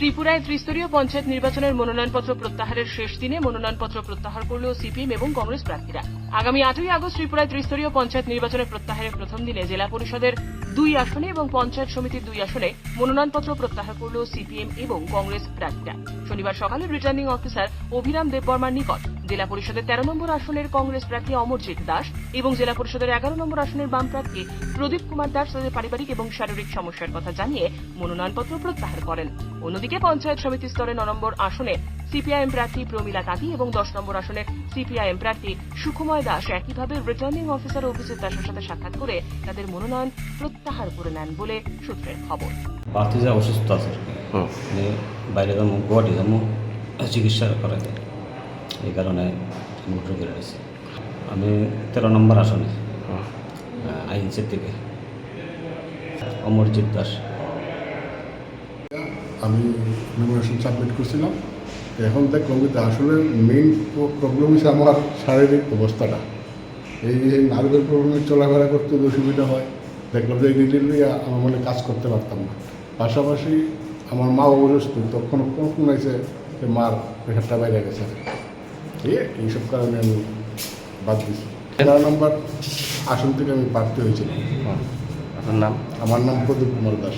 ত্রিপুরায় ত্রিস্তরীয় পঞ্চায়েত নির্বাচনের মনোনয়নপত্র প্রত্যাহারের শেষ দিনে মনোনয়নপত্র প্রত্যাহার করল সিপিএম এবং কংগ্রেস প্রার্থীরা। আগামী আটই আগস্ট ত্রিপুরায় ত্রিস্তরীয় পঞ্চায়েত নির্বাচনের প্রত্যাহারের প্রথম দিনে জেলা পরিষদের দুই আসনে এবং পঞ্চায়েত সমিতির দুই আসনে মনোনয়নপত্র প্রত্যাহার করল সিপিএম এবং কংগ্রেস প্রার্থীরা। শনিবার সকালে রিটার্নিং অফিসার অভিরাম দেববর্মার নিকট জেলা পরিষদের তেরো নম্বর আসনের কংগ্রেস প্রার্থী অমরজিৎ দাস এবং জেলা পরিষদের এগারো নম্বর আসনের বাম প্রার্থী প্রদীপ কুমার দাস তাদের পারিবারিক এবং শারীরিক সমস্যার কথা জানিয়ে মনোনয়নপত্র প্রত্যাহার করেন। অন্যদিকে পঞ্চায়েত সমিতি স্তরে ন নম্বর আসনে সিপিআইএম প্রার্থী প্রমীলা কাতি এবং দশ নম্বর আসনের সিপিআইএম প্রার্থী সুকুময় দাস একইভাবে রিটার্নিং অফিসার অভিজিৎ দাসের সাথে সাক্ষাৎ করে তাদের মনোনয়ন প্রত্যাহার করে নেন বলে সূত্রের খবর। প্রার্থী যে অসুস্থ আছে মানে বাইরে যাব গুয়াহাটি যাব চিকিৎসা করাতে। এই কারণে করে রয়েছে আমি তেরো নম্বর আসনে। আইনসির থেকে অমরজিৎ দাস। আমি নমিনেশন সাবমিট করছিলাম। এখন দেখলাম যে আসলে মেইন প্রবলেম হচ্ছে আমার শারীরিক অবস্থাটা। এই যে নার্ভের প্রবলেমে চলাফেরা করতে অসুবিধা হয়, দেখলাম যে রিলিভলি আমার মনে কাজ করতে পারতাম না। পাশাপাশি আমার মা অবস্থ তখন কখন হয়েছে যে মার প্রেশারটা বাইরে গেছে। এই এইসব কারণে আমি বাদ দিয়েছি। তেরো নম্বর আসন থেকে আমি প্রার্থী হয়েছিলাম। আপনার নাম? আমার নাম প্রদীপ কুমার দাস।